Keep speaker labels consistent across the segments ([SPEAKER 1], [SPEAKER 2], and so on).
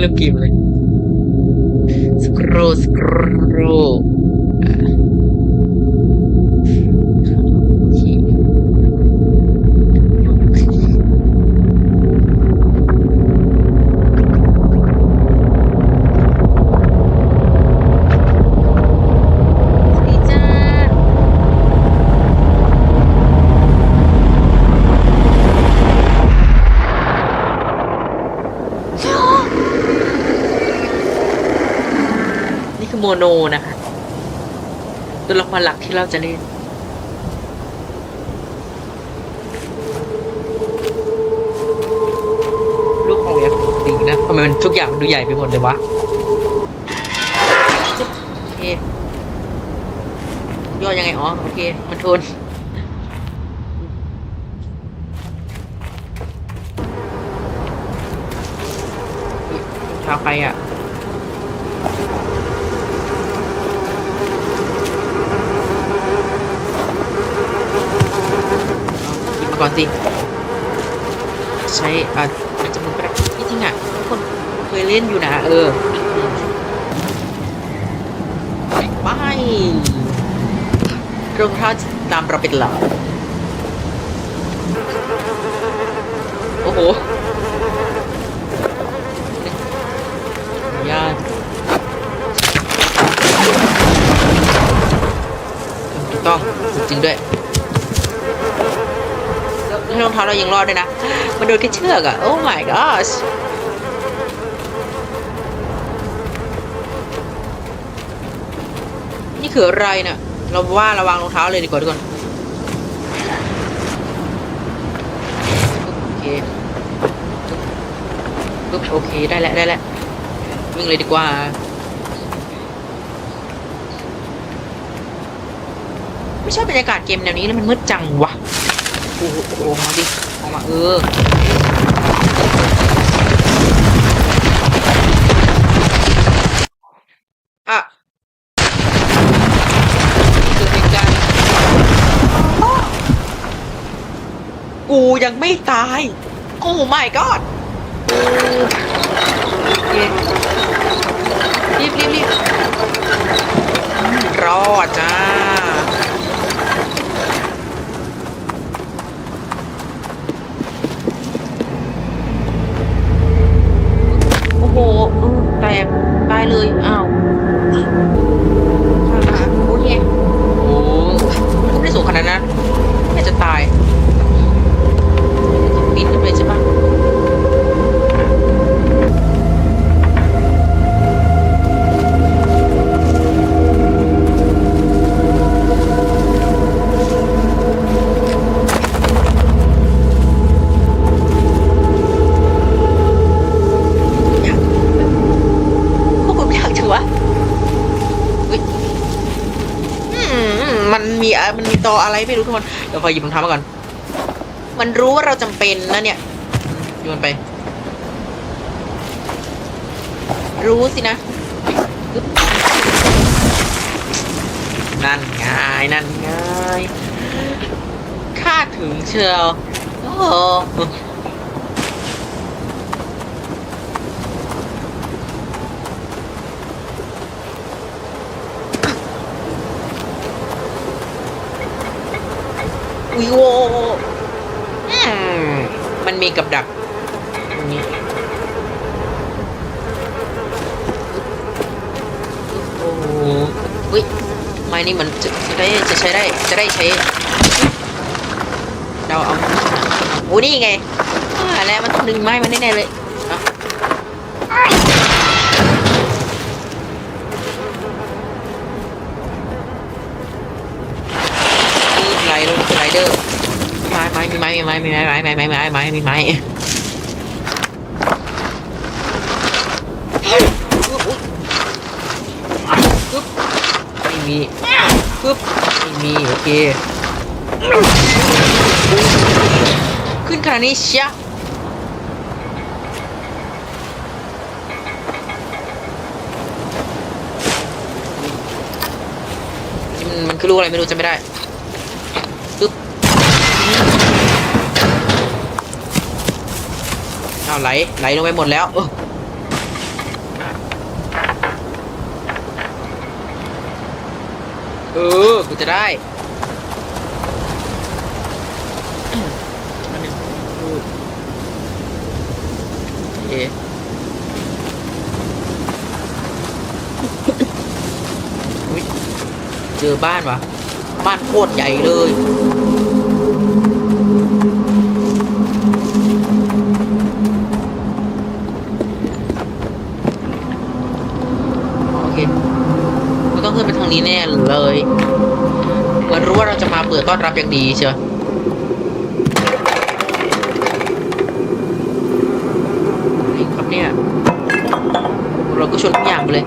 [SPEAKER 1] เล่นเรื่องเกมเลยสครสครอะโอเคสวัสดีจ้า นี่คือ โมโนนะคะ ตัวละครหลักที่เราจะเล่นลูกของเอฟดีนะทำไมมันทุกอย่างดูใหญ่ไปหมดเลยวะโอเคย่อยังไงอ๋อโอเค มันทนทาใครอะ หยิบมาก่ อนสิ ใช้อ่อาจจะมึงก็ได้ที่จริงอะทุกคนเคยเล่นอยู่นะ เออไปไปรองเท้าตามเราเป็นหลักโอ้โหยากถูกต้องจริงด้วย รองเท้าเรายังรอดด้วยนะมันโดนแค่เชือกอะโอ้ my gosh นี่คืออะไรเนะ่ะ เราว่าระวังรองเท้าเลยดีกว่าทุกคนโอเคปึ๊บโอเค ได้แล้วได้แล้ววิ่งเลยดีกว่าไม่ชอบบรรยากาศเกมแนวนี้แล้วมันมืดจังวะ โอ้โหโอ้โหมาดิออกมาเอออะเกิดเหตุการณ์กูยังไม่ตาย โอ้ my god โอเครีบรีบรีบรอดจ้า โอ้โหแตกตายเลยอ้าวค่ะโอเคโอ้ไม่ได้สูงขนาดนั้นแม่จะตายต้องปีนขึ้นไปใช่ปะ ดี๋ยวพอหยิบรองเท้ามาก่อน มันรู้ว่าเราจำเป็นนะเนี่ยโยนไป รู้สินะอึ๊บนั่นไงนั่นไงคาดถึงเชียวโอ้ อีวโวอืมมันมีกับดักนี่โอ้อุ้ยไม้นี่มันจะจะได้จะใช้ได้จะได้ใช้ เราเอาโอ้นี่ไงอ่าแล้วมันต้องดึงไม้มันแน่ๆเลย ไม้ไม้ไม้ไม้ไม้ไม้มีไม้ปึ๊บไม่มีปึ๊บไม่มีโอเค ขึ้นขนาดนี้เชียมันมันคือลูกอะไรไม่รู้จำไม่ได้าไหลไหลลงไปหมดแล้วเออกูจะได้เจอบ้านวะบ้านโคตรใหญ่เลย องนี้แน่เลยเหมือนรู้ว่าเราจะมาเปิดต้อนรับอย่างดีเชียวนี่ครับเนี่ย เราก็ชนทุกอย่างไปเลย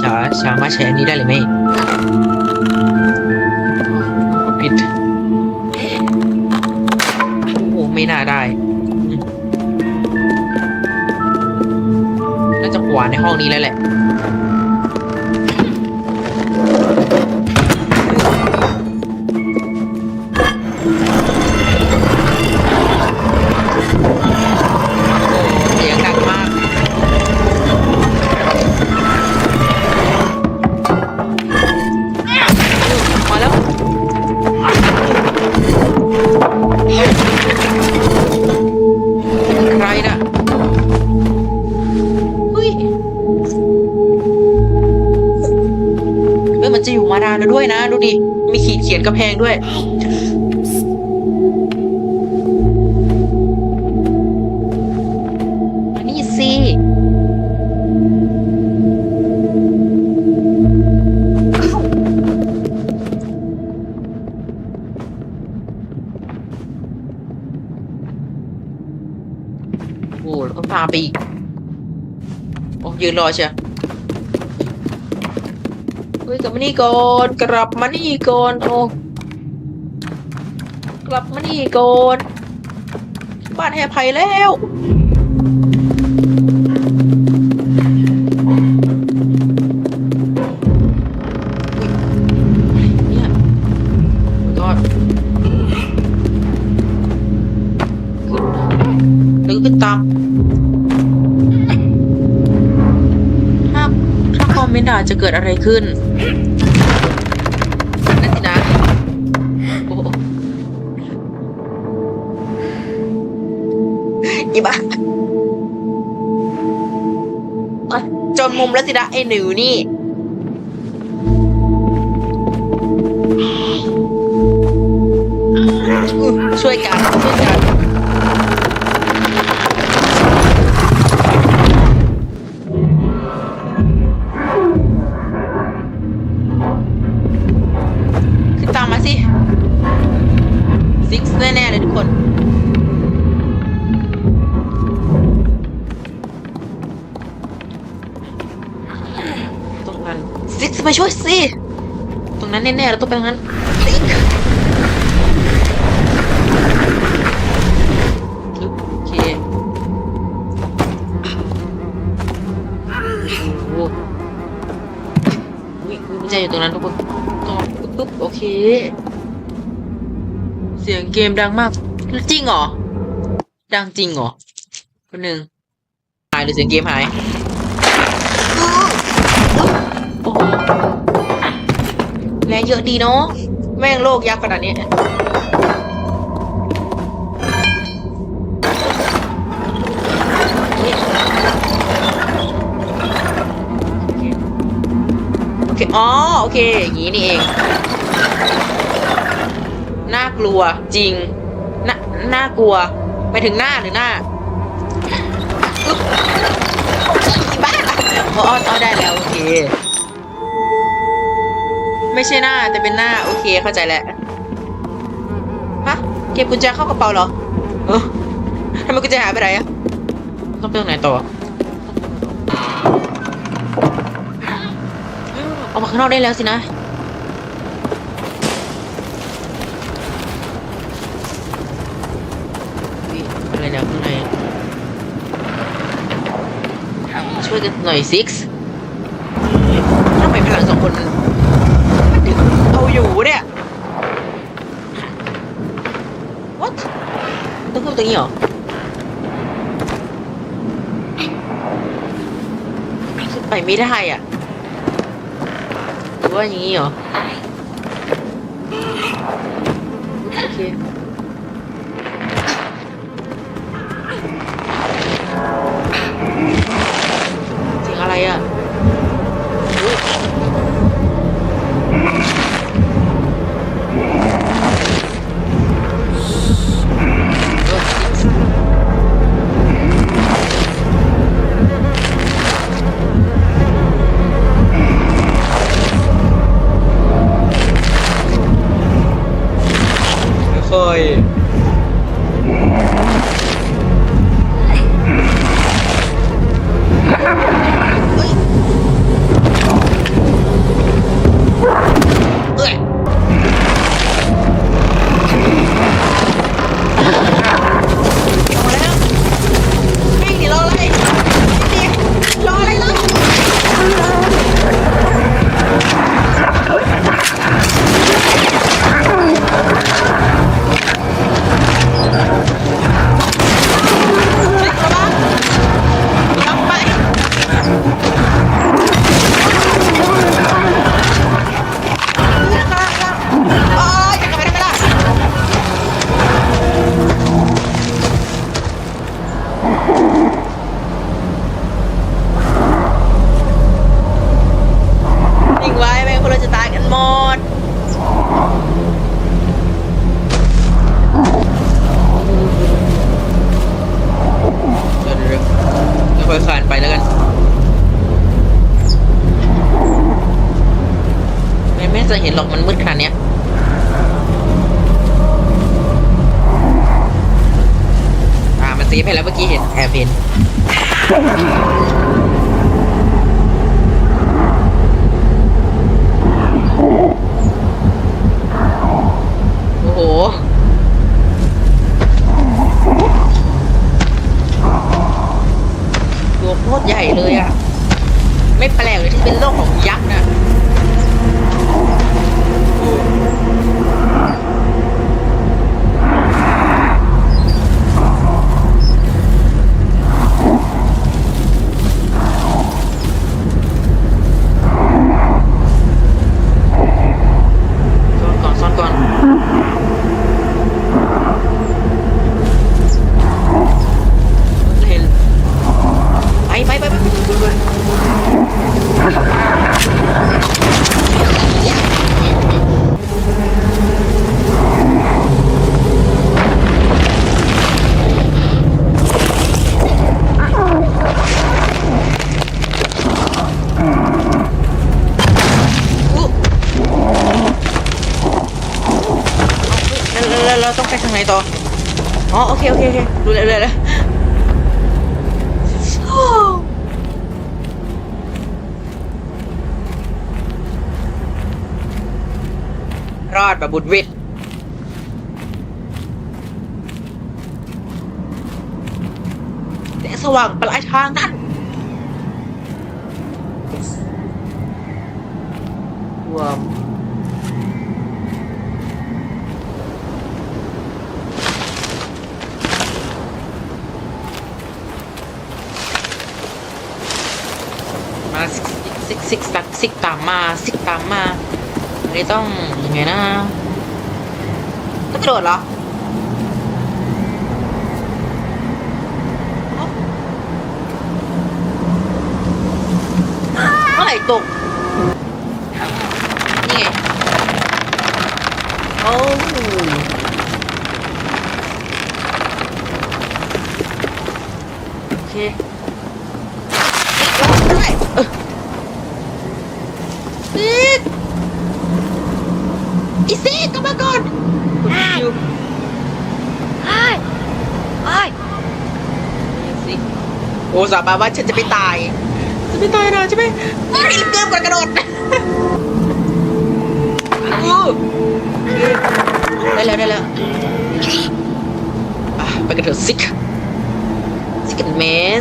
[SPEAKER 1] สาสาช้าช้าช้ามาแชร์นี้ได้หรือไม่ผิดโอ้ไม่น่าได้น่าจะขวานในห้องนี้แล้วแหละ กระแพงด้วย นี่สิโอ้แล้วก็พาไปอีก โอ้ยืนรอเชียว เฮ้ยกลับมานี่ก่อนกลับมานี่ก่อนโอ้กลับมานี่ก่อนบ้านให้อภัยแล้ว ดาจะเกิดอะไรขึ้นนั่นสินะโอ้โหอีบ้าจนมุมแล้วสินะไอ้หนูนี่ช่วยกันช่วยกัน ซิกแน่เลยทุกคน ตรงนั้นซิกมาช่วยสิตรงนั้นแน่ๆเราต้องไปตรงนั้นซิกโอเคโอ้โหอุ๊ยกุญแจอยู่ตรงนั้นทุกคนตอบปุ๊บโอเค เสียงเกมดังมาก จริงเหรอ ดังจริงเหรอคนหนึ่งหายหรือเสียงเกมหาย โอ้โหแรงเยอะดีเนาะ แม่งโลกยักษ์ขนาดนี้โอเค อ๋อ โอเค อย่างนี้นี่เองากลัวจริงน่าน่ากลัวไปถึงหน้าหรือหน้าอึ๊บอีบ้าอ๋ออ๋อได้แล้ว โอเค ไม่ใช่หน้าแต่เป็นหน้า โอเคเข้าใจแล้วฮะเก็บกุญแจเข้ากระเป๋าเหรอเออทำไมกุญแจหายไปไหนอะต้องไปตรงไหนต่ออืมออกมาข้างนอกได้แล้วสินะ ช่วยกันหน่อยซิกซ์ทำไมพลังสองคนมันถึงเอาอยู่เนี่ย what ต้องขึ้นตรงนี้เหรอขึ้นไปไม่ได้อะหรือว่าอย่างนี้เหรอโอเค Thank you. เลยอะไม่แปลกเลยที่เป็นโรคของยักษ์นะ โอเคโอเคโอเคดูเลยเลยเลยรอดแบบบุดวิดแสงสว่างปลายทางนั่นว้าวมาซิกซิก ซิกตามมาซิกตามมาอันนี้ต้องยังไงนะต้องกระโดดเหรอเมื่อไหร่ตกนี่ไงโอ้เคได้เออปิด ก่อนกดคิว
[SPEAKER 2] เฮ้ยเฮ้ย
[SPEAKER 1] สิ โอ้สาบานว่าฉันจะไม่ตาย จะไม่ตายนะใช่ไหมไม่รีบเกินกว่ากระโดดได้แล้วได้แล้วไปกันเถอะซิกซิกแมน